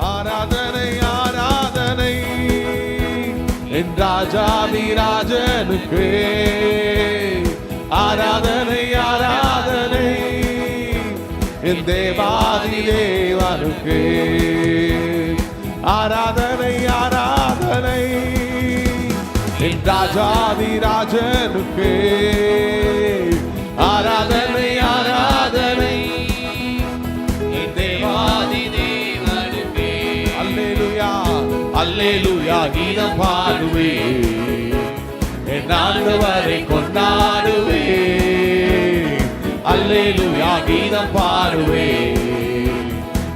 ஆராதனை ஆராதனை. என் ராஜாதி ராஜனுக்கு ஆராதனை ஆராதனை. என் தேவாதி தேவனுக்கு. ஆராதனை ஆராதனை. என் ராஜாதி ராஜனுக்கு ஆராதனை ஆராதனை. அல்லேலூயா கீதம் பாடுவே. என் ஆண்டவரை கொண்டாடுவே. அல்லேலூயா கீதம் பாடுவே.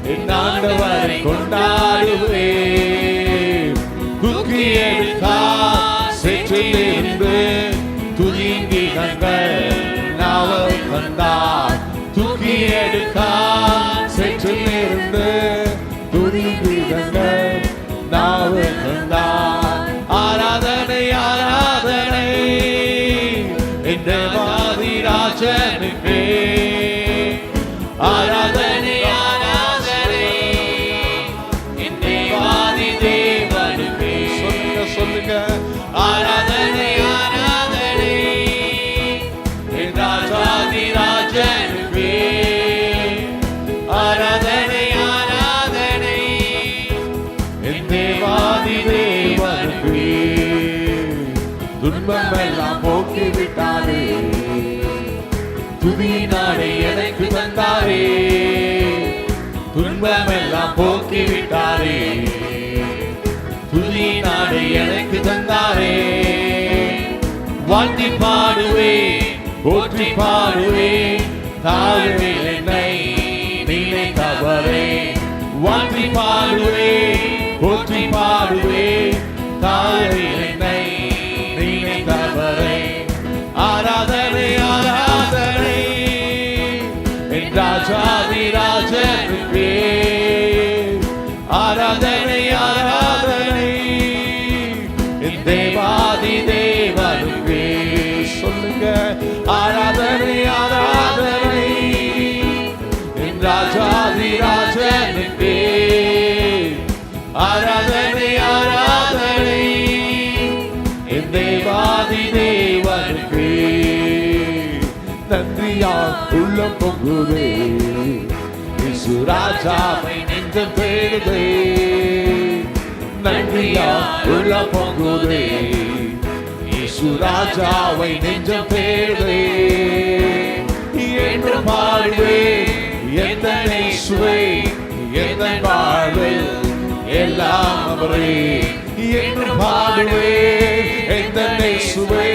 என் ஆண்டவரை கொண்டாடுவே. தூக்கி எடுக்கா சேற்றிலிருந்து துதிங்கி கண்கள் நாவல் கண்டார் துக்கி எடுக்கா ஆராதனை துதி நாடை எனக்கு தந்தாரே. துன்பமெல்லாம் போக்கி விட்டாரே துதி நாடை எனக்கு தந்தாரே. வாழ்த்தி பாடுவே போற்றி பாடுவே. தாழ்வில் என்னை நினைத்தவரே வாழ்த்தி பாடுவே போற்றி பாடுவே. தேவாதி தேவனுக்கு. நன்றியா உள்ள பொங்குதே. இசு ராஜாவை நெஞ்சம் தேடுதே நன்றியா உள்ள பொங்குதே. இசு ராஜாவை நெஞ்சம் தேடுதே என்று பாடுவே எத்தனை சுவை எந்த வாழ்வில் எல்லாம் அவரே. என்று பாடுவே எந்த சுவை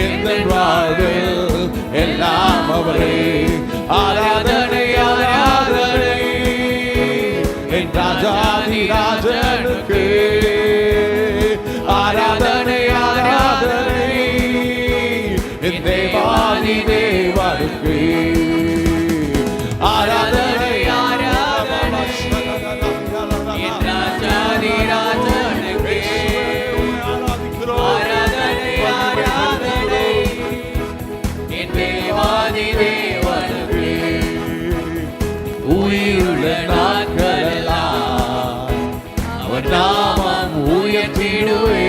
எந்த வாழ்வில் எல்லாம் அவரே ஆராதனை ஆராதனை என் ராஜாதி ராஜனுக்கு ஆராதனை ஆராதனை என் தேவாதி தேவனுக்கு நாமம் உயர்த்திடுவே.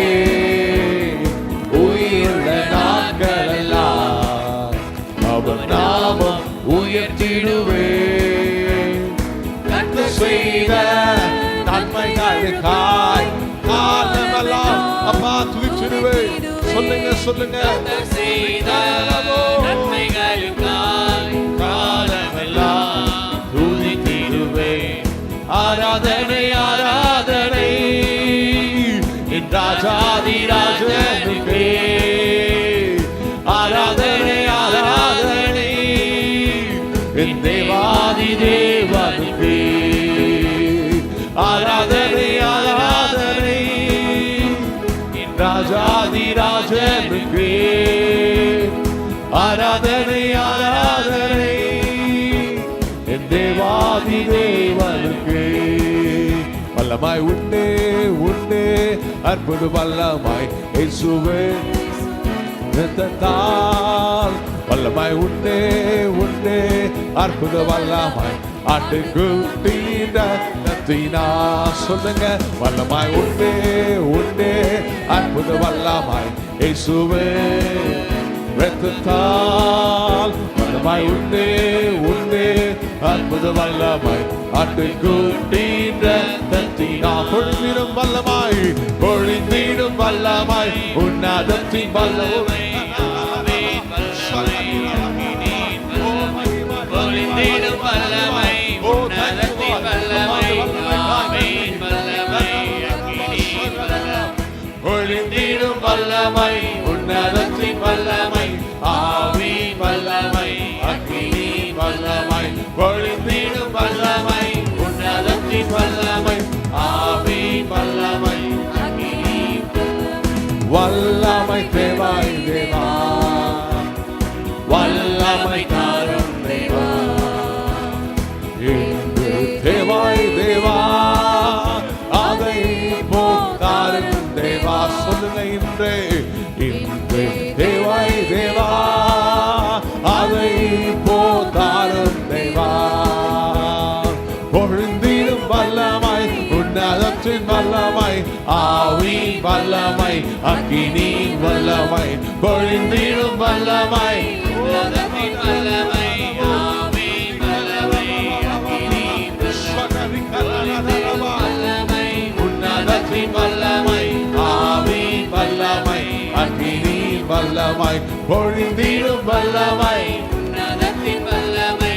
உயிருள்ள நாட்களெல்லாம் அவர் நாமம் உயர்த்திடுவே. கண்டு செய்த நன்மைகளுக்காய் காலமெல்லாம் அப்பா துதிச்சிடுவே. சொல்லுங்க சொல்லுங்க. செய்த நன்மைகளுக்காய் காலமெல்லாம் துதித்திடுவே ஆராதனை ஆரா என் ராஜாதி ராஜனுக்கே ஆராதனை ஆராதனை என் தேவாதி தேவனுக்கே ஆராதனை ஆராதனை என் ராஜாதி ராஜனுக்கே ஆராதனை ஆராதனை என் தேவாதி தேவனுக்கு வல்லமாய் உண்டே உண்டே அற்புத வல்லமாய் இயேசுவே. ரத்தத்தால் வல்லமாய் உண்டே உண்டே அற்புத வல்லமாய் ஆட்டுக்குட்டியின் தீனா சொல்லுங்க. வல்லமாய் உண்டே உண்டே அற்புத வல்லமாய் இயேசுவே. ரத்தத்தால் வல்லமாய் உண்டே உண்டே அற்புத வல்லமாய் ஆட்டுக்குட்டியின் ரத்தத்தினா பொழிந்திடும் வல்லமாய் பொழிந்திடும் வல்லமாய். உன்னதத்தின் வல்லமை. பொழிந்திடும் வல்லமை தாரும் தேவா இன்று தேவாய் தேவா அதை போக்காரும் தேவா சொல்லுங்க இன்றே இன்று தேவாய் தேவா அதை போக்காரும் தேவா பொழுந்திடும் வல்லமாய் உன்னதத்தின் வல்லமாய் ஆவி வல்லமை அக்கினி வல்லமை பொழுந்திடும் வல்லமாய் வல்லமை பொழிந்திடும் வல்லமை. உன்னதத்தின் வல்லமை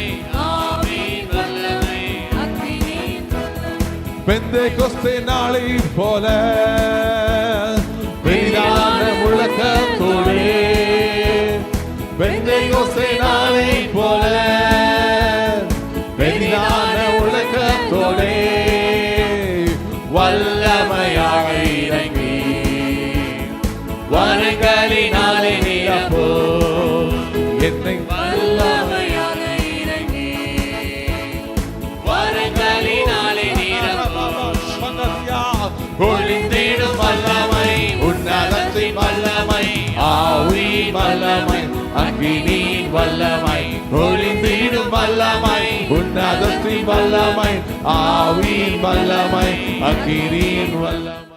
பெந்தை கொஸ்தை நாளை போல பெரிதான முழக்கத்தோடே. பெந்தை கொஸ்தை நாளை போல பெரிதான முழக்கத்தோடே. வல்லமையாக இறங்கி வரங்களினாலே வல்லமை ஆவி வல்லமை அக்கினியின் வல்லமை.